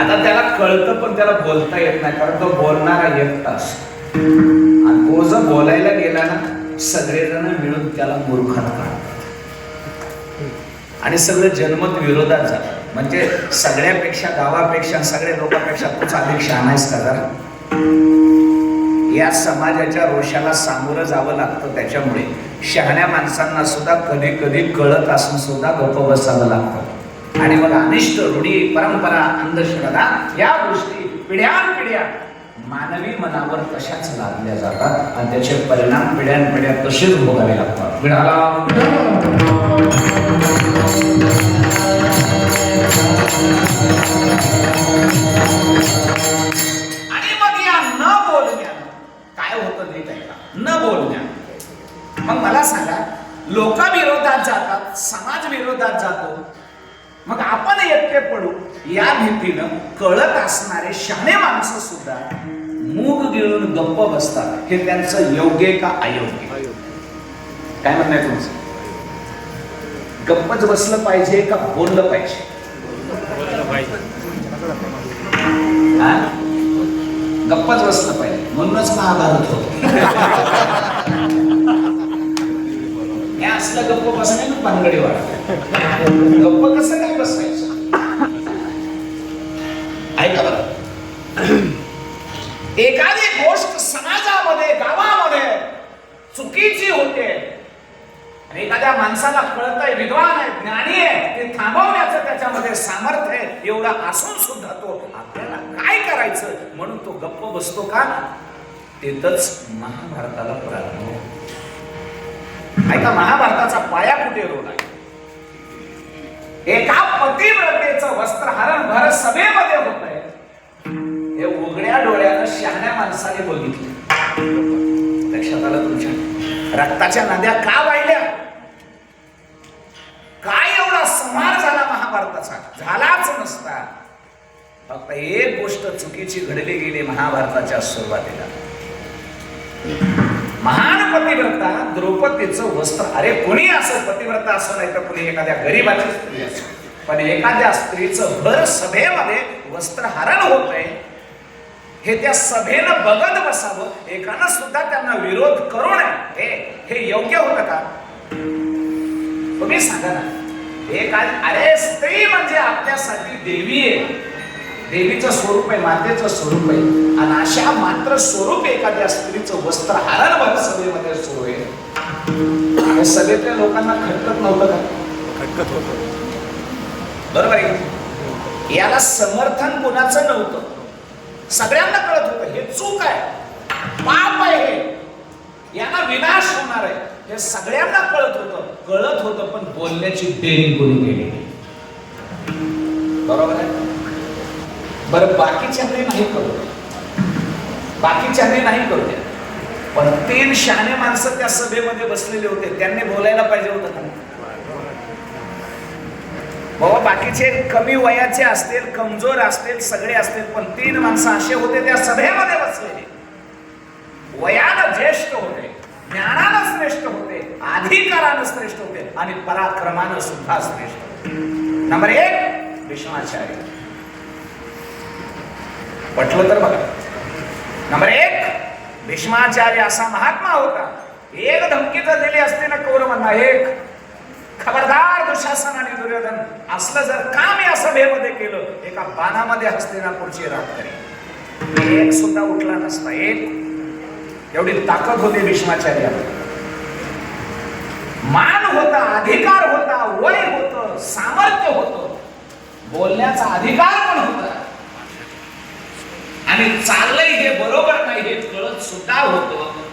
आता त्याला कळतं पण त्याला बोलता येत नाही कारण तो बोलणारा एकटा असतो. आणि तो जर बोलायला गेला ना सगळेजण मिळून त्याला मूर्खात काढतात आणि सगळं जन्मत विरोधात झालं म्हणजे सगळ्यापेक्षा गावापेक्षा सगळ्या लोकांपेक्षा तोच अधिक शहाणा आहेस का जरा? या समाजाच्या रोषाला सामोरं जावं लागतं त्याच्यामुळे. शहाण्या माणसांना सुद्धा कधी कधी कळत असून सुद्धा गप्प बसावं लागतं. आणि मग अनिष्ट रूढी परंपरा अंधश्रद्धा या गोष्टी पिढ्यानपिढ्या मानवी मनावर तशाच लादल्या जातात. आणि त्याचे परिणाम पिढ्यानपिढ्या तसेच भोगावे लागतात. पिढाला आणि मग या न बोलण्यानं काय होतं ते ऐका न बोलण्यानं मग मला सांगा लोकांविरोधात जातात समाज विरोधात जातो. मग आपण एकटे पडू. या भीतीनं कळत असणारे शहाणे माणसं सुद्धा मूग गिळून गप्प बसतात. हे त्यांचं योग्य का अयोग्य? काय म्हणणं आहे तुमचं? गप्पच बसलं पाहिजे का बोललं पाहिजे? गप्पच बसलं पाहिजे. म्हणूनच महाभारत होतो. हे गप्प बसण्यानं पानगडी वाढत गप्प कसं काय बसायचं? ऐका बरं? एखादी गोष्ट समाजामध्ये गावामध्ये चुकीची होते आणि एखाद्या माणसाला कळत आहे विद्वान आहे ज्ञानी आहे ते थांबवण्याचं त्याच्यामध्ये सामर्थ्य आहे एवढा असून सुद्धा तो आपल्याला काय करायचं? म्हणून तो गप्प बसतो का? तिथंच महाभारताला प्रारंभ होतो. ऐका महाभारताचा पाया कुठे रोल आहे एका पतिव्रतेचं वस्त्रहरण भर सभेमध्ये होत आहे. हे उघड्या डोळ्यानं शहाण्या माणसाने बघितलं. लक्षात आलं तुमच्या? रक्ताच्या नद्या का वाहिल्या काय एवढा संहार झाला महाभारताचा? झालाच नसता. फक्त एक गोष्ट चुकीची घडली गेली महाभारताच्या सुरुवातीला. महान पतिव्रता द्रौपदीचं वस्त्र. अरे कोणी असं पतिव्रता असं नाही तर कोणी एखाद्या गरीबाची स्त्री असो. पण एखाद्या स्त्रीचं भर सभेमध्ये वस्त्रहरण होत आहे हे त्या सभेनं बघत बसावं एकानं सुद्धा त्यांना विरोध करू नये. हे हे योग्य होतं का? तुम्ही सांगा ना. एक आज- अरे स्त्री म्हणजे आपल्यासाठी देवी आहे. देवीचं स्वरूप आहे मातेचं स्वरूप आहे. आणि अशा मात्र स्वरूप एखाद्या स्त्रीचं वस्त्र हरण भर सभेमध्ये सुरू आहे सभेतल्या लोकांना खटकत नव्हतं का? खटकत होतं. बरोबर आहे? याला समर्थन कोणाचं नव्हतं? सगळ्यांना कळत होतं हे चूक आहे. पाप आहे हे. यांना विनाश होणार आहे. हे सगळ्यांना कळत होतं. कळत होतं पण बोलण्याची देणी कोणी केली. बरोबर आहे? बरं बाकीच्यांनी नाही करू द्या. बाकीच्यांनी नाही करू द्या पण तीन शहाणे माणसं त्या सभेमध्ये बसलेले होते. त्यांनी बोलायला पाहिजे होतं का बाबा बाकीचे कमी वयाचे असतील कमजोर असतील सगळे असतील पण तीन माणसं असे होते त्या सभेमध्ये बसलेले. वयानं ज्येष्ठ होते ज्ञानानं श्रेष्ठ होते अधिकारानं श्रेष्ठ होते आणि पराक्रमानं सुद्धा श्रेष्ठ होते. नंबर एक भीष्माचार्य पटलं तर बघा. भीष्माचार्य असा महात्मा होता. एक धमकी जर दिली असते ना कौरवांना एक. खबरदार दुशासन आणि दुर्योधन असलं जर का मी असं भेमध्ये केलं एका बाणामध्ये हस्तिनापूरची पुढची करी. एक सुद्धा उठला नसता एक. एवढी ताकद होती भीष्माचार्य मान होता अधिकार होता वय होत सामर्थ्य होत. बोलण्याचा अधिकार पण होता. आणि चाललंय हे बरोबर नाही हे सुद्धा होतं मग